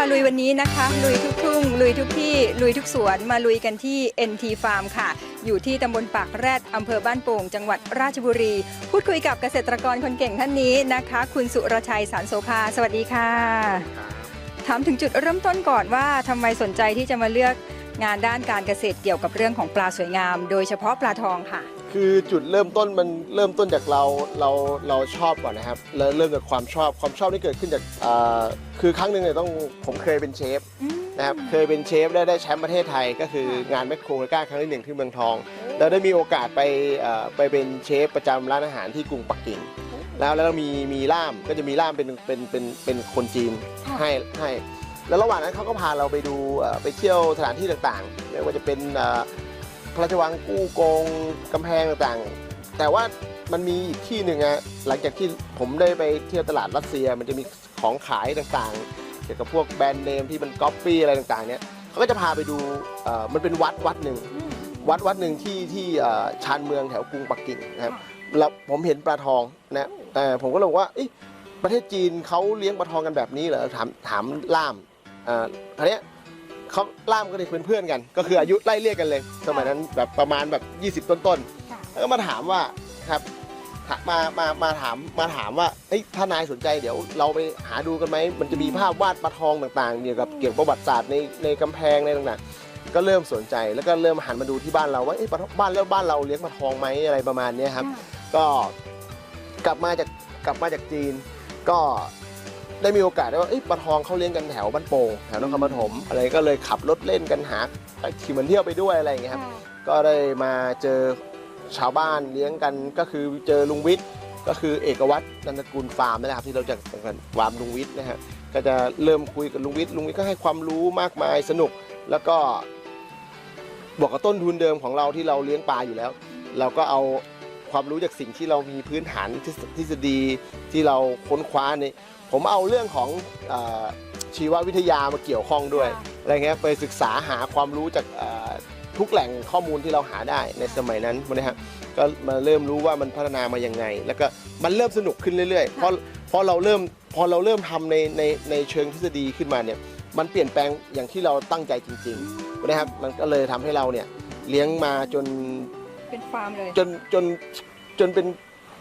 าลุยวันนี้นะคะ ลุยทุกทุ่ง ลุยทุกที่ ลุยทุกสวน มาลุยกันที่ NT Farm ค่ะ อยู่ที่ตำบลปากแรดอำเภอบ้านโป่ง จังหวัดราชบุรี พูดคุยกับเกษตรกรคนเก่งท่านนี้นะคะ คุณสุรชัยสารโสภา สวัสดีค่ะ ถามถึงจุดเริ่มต้นก่อนว่าทำไมสนใจที่จะมาเลือกงานด้านการเกษตรเกี่ยวกับเรื่องของปลาสวยงาม โดยเฉพาะปลาทองค่ะ คือจุดเริ่มต้นมันเริ่มต้นจากเราเราเราชอบก่อนนะครับแล้วเริ่มจากความชอบความชอบที่เกิดขึ้นจากอ่าคือครั้งหนึ่งเนี่ยต้องผมเคยเป็นเชฟนะครับเคยเป็นเชฟได้ได้แชมป์ประเทศไทย ก็คืองานแมคโครก้าครั้งที่หนึ่งที่เมืองทอง แล้วได้มีโอกาสไปเอ่อไปเป็นเชฟประจำร้านอาหารที่กรุงปักกิ่ง แล้วแล้วมีมีล่ามก็จะมีล่ามเป็นเป็นเป็นเป็นคนจีนค่ะ ให้ให้ แล้วระหว่างนั้นเขาก็พาเราไปดูเอ่อไปเที่ยวสถานที่ต่างๆไม่ว่าจะเป็นเอ่อ พระราชวังกู้กงกำแพงต่างๆ แต่ว่ามันมีอีกที่หนึ่งอะหลังจากที่ผมได้ไปเที่ยวตลาดรัสเซีย มันจะมีของขายต่างๆ เกี่ยวกับพวกแบรนด์เนมที่มันก๊อปปี้อะไรต่างๆเนี่ยเขาก็จะพาไปดูเอ่อมันเป็นวัดวัดหนึ่งวัดวัดหนึ่งที่ที่เอ่อชานเมืองแถวกรุงปักกิ่งนะครับแล้วผมเห็นปลาทองนะเอ่อผมก็เลยบอกว่าเอ๊ะประเทศจีนเขาเลี้ยงปลาทองกันแบบนี้เหรอถามถามล่ามเอ่อทีเนี้ย เขาล่ามก็เลยเป็นเพื่อนกัน ก็คืออายุไล่เรียกกันเลย สมัยนั้นแบบประมาณแบบ 20 ต้นค่ะๆแล้วก็มาถามว่าครับถามามามาถามมาถามว่าเอ้ยถ้านายสนใจเดี๋ยวเราไปหาดูกันไหมมันจะมีภาพวาดปลาทองต่างๆเกี่ยวกับเกี่ยวกับประวัติศาสตร์ในในกำแพงในต่างๆ ก็เริ่มสนใจแล้วก็เริ่มหันมาดูที่บ้านเราว่าเอ๊ะปลาทองบ้านแล้วบ้านเราเลี้ยงปลาทองไหมอะไรประมาณเนี้ยครับ ก็กลับมาจากกลับมาจากจีน ก็ ได้มีโอกาสได้ว่าเอ๊ะปลาทองเขาเลี้ยงกันแถวบ้านโป่งแถวนครปฐมอะไรก็เลยขับรถเล่นกันหาขี่มันเที่ยวไปด้วยอะไรอย่างเงี้ยครับก็ได้มาเจอชาวบ้านเลี้ยงกันก็คือเจอลุงวิทย์ก็คือเอกวัตรนันทกุลฟาร์มนี่แหละครับที่เราจะกันฟาร์มลุงวิทย์นะฮะก็จะเริ่มคุยกับลุงวิทย์ลุงวิทย์ก็ให้ความรู้มากมายสนุก แล้วก็บอกกับต้นทุนเดิมของเราที่เราเลี้ยงปลาอยู่แล้ว เราก็เอาความรู้จากสิ่งที่เรามีพื้นฐานทฤษทฤษฎีที่เราค้นคว้าใน ผมเอาเรื่องของเออชีววิทยามาเกี่ยวข้องด้วยอะไรเงี้ยไปศึกษาหาความรู้จากเอ่อทุกแหล่งข้อมูลที่เราหาได้ในสมัยนั้นนะฮะก็มาเริ่มรู้ว่ามันพัฒนามายังไง แล้วก็มันเริ่มสนุกขึ้นเรื่อยๆเพราะเพราะเราเริ่มพอเราเริ่มทำในในในเชิงทฤษฎีขึ้นมาเนี่ยมันเปลี่ยนแปลงอย่างที่เราตั้งใจจริงๆนะครับมันก็เลยทำให้เราเนี่ยเลี้ยงมาจน เป็นฟาร์มเลย จนจนจนเป็น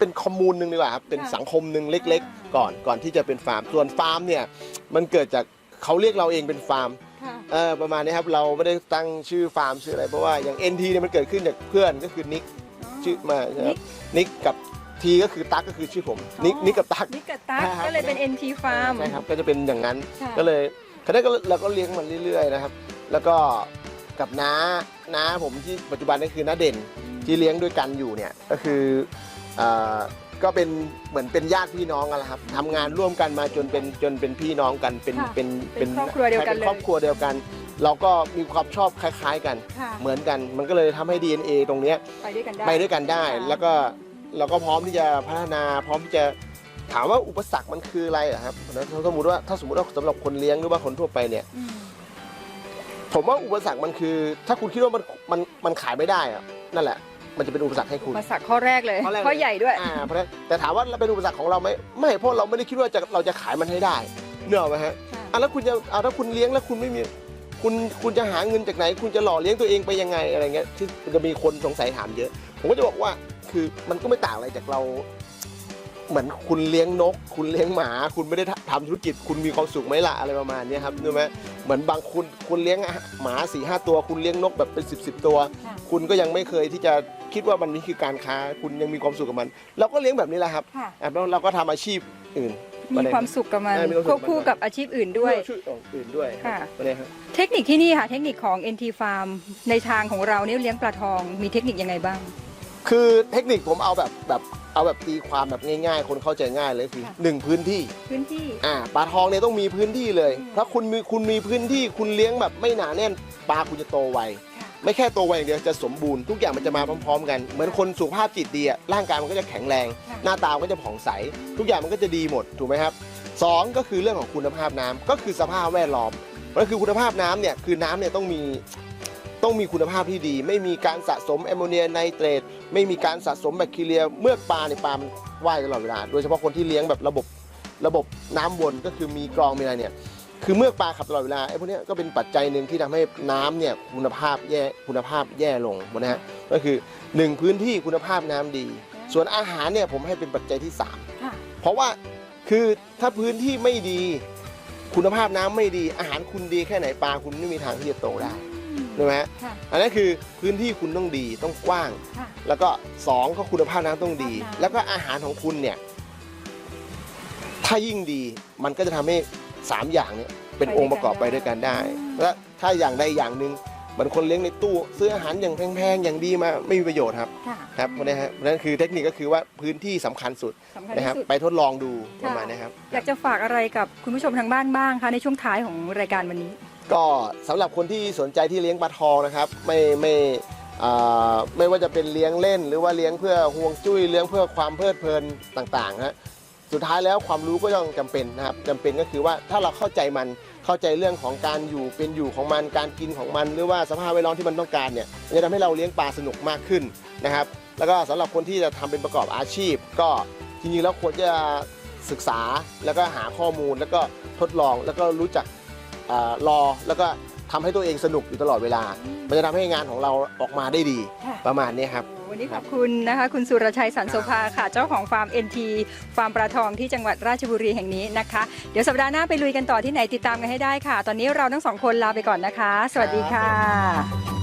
เป็นคอมมูนหนึ่งดีกว่าครับเป็นค่ะสังคมหนึ่งเล็ก ๆ ก่อนก่อนที่จะเป็นฟาร์มส่วนฟาร์มเนี่ยมันเกิดจากเขาเรียกเราเองเป็นฟาร์มค่ะ เออประมาณนี้ครับเราไม่ได้ตั้งชื่อฟาร์มชื่ออะไรเพราะว่าอย่าง NT เนี่ยมันเกิดขึ้นจากเพื่อนก็คือนิกชื่อมาใช่ไหมครับนิกกับทีก็คือตั๊กก็คือชื่อผมนิกนิกกับตั๊ก นิกกับตั๊กใช่ครับก็เลยเป็น NT Farm ใช่ครับก็จะเป็นอย่างนั้นค่ะ ก็เลยคณะก็เราก็เลี้ยงมันเรื่อยๆนะครับ แล้วก็กับน้าน้าผมที่ปัจจุบันนี่คือน้าเด่นที่เลี้ยงด้วยกันอยู่เนี่ยก็คือเอ่อ ก็เป็นเหมือนเป็นญาติพี่น้องกันแหละครับทำงานร่วมกันมาจนเป็นจนเป็นพี่น้องกันเป็นค่ะเป็นเป็นครอบครัวเดียวกันเลยครอบครัวเดียวกัน เราก็มีความชอบคล้าย ๆกัน ค่ะเหมือนกัน มันก็เลยทำให้ DNA ตรงเนี้ยไปด้วยกันได้ ไปด้วยกันได้ ค่ะ แล้วก็เราก็พร้อมที่จะพัฒนา พร้อมที่จะถามว่าอุปสรรคมันคืออะไรอะครับถ้าสมมติว่าถ้าสมมติว่าสำหรับคนเลี้ยงหรือว่าคนทั่วไปเนี่ย อืมผมว่าอุปสรรคมันคือ ถ้าคุณคิดว่ามันมันมันขายไม่ได้อะนั่นแหละ มันจะเป็นอุปสรรคให้คุณ มาสักข้อแรกเลยข้อแรกเลยข้อใหญ่ด้วย อ่าเพราะฉะนั้นแต่ถามว่าเราเป็นอุปสรรคของเราไหมไม่เพราะเราไม่ได้คิดว่าจะเราจะขายมันให้ได้เนกอะไหมฮะค่ะ อะแล้วคุณจะเอาถ้าคุณเลี้ยงแล้วคุณไม่มีคุณคุณจะหาเงินจากไหน คุณจะหล่อเลี้ยงตัวเองไปยังไงอะไรเงี้ยที่จะมีคนสงสัยถามเยอะ ผมก็จะบอกว่าคือมันก็ไม่ต่างอะไรจากเรา เหมือนคุณเลี้ยงนก คุณเลี้ยงหมา คุณไม่ได้ทำธุรกิจ คุณมีความสุขไหมล่ะอะไรประมาณเนี้ยครับรู้ไหมเหมือนบางคุณคุณเลี้ยงหมาสี่ห้าตัว คุณเลี้ยงนกแบบเป็นสิบสิบตัวค่ะคุณก็ยังไม่เคยที่จะคิดว่ามันนี่คือการค้า คุณยังมีความสุขกับมัน เราก็เลี้ยงแบบนี้แหละครับค่ะอะแล้วเราก็ทำอาชีพอื่นมีความสุขกับมันเออมีความสุควขบกับมันคู่กับอาชีพอื่นด้วยเพื่อช่วยอื่นด้วยค่ะประเด็นครับเทคนิคที่นี่ค่ะ เทคนิคของ NT Farm ในทางของเราเนี่ยเลี้ยงปลาทองมีเทคนิคยังไงบ้าง คือเทคนิคผมเอาแบบแบบเอาแบบตีความแบบง่ายๆ คนเข้าใจง่ายเลยคือค่ะ หนึ่งพื้นที่พื้นที่ อ่าปลาทองเนี่ยต้องมีพื้นที่เลย อืม ถ้าคุณมีคุณมีพื้นที่คุณเลี้ยงแบบไม่หนาแน่นปลาคุณจะโตไว ค่ะ ไม่แค่โตไวอย่างเดียวจะสมบูรณ์ทุกอย่างมันจะมาพร้อมๆ กัน เหมือนคนสุขภาพจิตดีอะร่างกายมันก็จะแข็งแรง ค่ะ หน้าตามันก็จะผ่องใส ทุกอย่างมันก็จะดีหมดถูกไหมครับสองก็คือเรื่องของคุณภาพน้ำก็คือสภาพแวดล้อมก็คือคุณภาพน้ำเนี่ยคือน้ำเนี่ยต้องมี ต้องมีคุณภาพที่ดี ไม่มีการสะสมแอมโมเนียไนเตรตไม่มีการสะสมแบคทีเรีย เมื่อปลาในยปลามันว่ายตลอดเวลา โดยเฉพาะคนที่เลี้ยงแบบระบบระบบน้ำวนก็คือมีกรองมีอะไรเนี่ยคือเมือกปลาขับตลอดเวลาไอ้พวกเนี้ยก็เป็นปัจจัยหนึ่งที่ทำให้น้ำเนี่ยคุณภาพแย่คุณภาพแย่ลงนะฮะก็คือหนึ่งพื้นที่คุณภาพน้ำดี ส่วนอาหารเนี่ยผมให้เป็นปัจจัยที่สามค่ะเพราะว่าคือถ้าพื้นที่ไม่ดี คุณภาพน้ำไม่ดี อาหารคุณดีแค่ไหนปลาคุณไม่มีทางที่จะโตได้ ใช่ไหมฮะค่ะ อันนั้นคือพื้นที่คุณต้องดีต้องกว้าง ค่ะ แล้วก็สองก็คุณภาพน้ำต้องดีคุณภาพน้ำแล้วก็อาหารของคุณเนี่ย ถ้ายิ่งดีมันก็จะทำให้สามอย่างเนี่ยเป็นองค์ประกอบไปด้วยกันได้และถ้าอย่างใดอย่างหนึ่งเหมือนคนเลี้ยงในตู้ซื้ออาหารอย่างแพงๆอย่างดีมาไม่มีประโยชน์ครับค่ะครับเพราะนะฮะเพราะฉะนั้นคือเทคนิคก็คือว่าพื้นที่สำคัญสุดสำคัญนะครับที่สุด ไปทดลองดูปค่ะระมาณนี้ครับ อยากจะฝากอะไรกับคุณผู้ชมทางบ้านบ้างคะในช่วงท้ายของรายการวันนี้ ก็สำหรับคนที่สนใจที่เลี้ยงปลาทองนะครับ ไม่ไม่อ่าไม่ว่าจะเป็นเลี้ยงเล่น หรือว่าเลี้ยงเพื่อห่วงจุ้ยเลี้ยงเพื่อความเพลิดเพลินต่างๆฮะสุดท้ายแล้วความรู้ก็ยังจำเป็นนะครับจำเป็นก็คือว่าถ้าเราเข้าใจมันเข้าใจเรื่องของการอยู่เป็นอยู่ของมันการกินของมัน หรือว่าสภาพแวดล้อมที่มันต้องการเนี่ยมันจะทำให้เราเลี้ยงปลาสนุกมากขึ้นนะครับ แล้วก็สำหรับคนที่จะทำเป็นประกอบอาชีพ ก็จริงๆแล้วควรจะศึกษาแล้วก็หาข้อมูลแล้วก็ทดลองแล้วก็รู้จัก รอแล้วก็ทำให้ตัวเองสนุกอยู่ตลอดเวลา มันจะทำให้งานของเราออกมาได้ดีค่ะประมาณนี้ครับ วันนี้ขอบคุณนะคะคุณสุรชัยสันโสภาค่ะ เจ้าของฟาร์ม NT ฟาร์มปลาทองที่จังหวัดราชบุรีแห่งนี้นะคะ เดี๋ยวสัปดาห์หน้าไปลุยกันต่อที่ไหนติดตามกันให้ได้ค่ะ ตอนนี้เราทั้งสองคนลาไปก่อนนะคะ สวัสดีค่ะ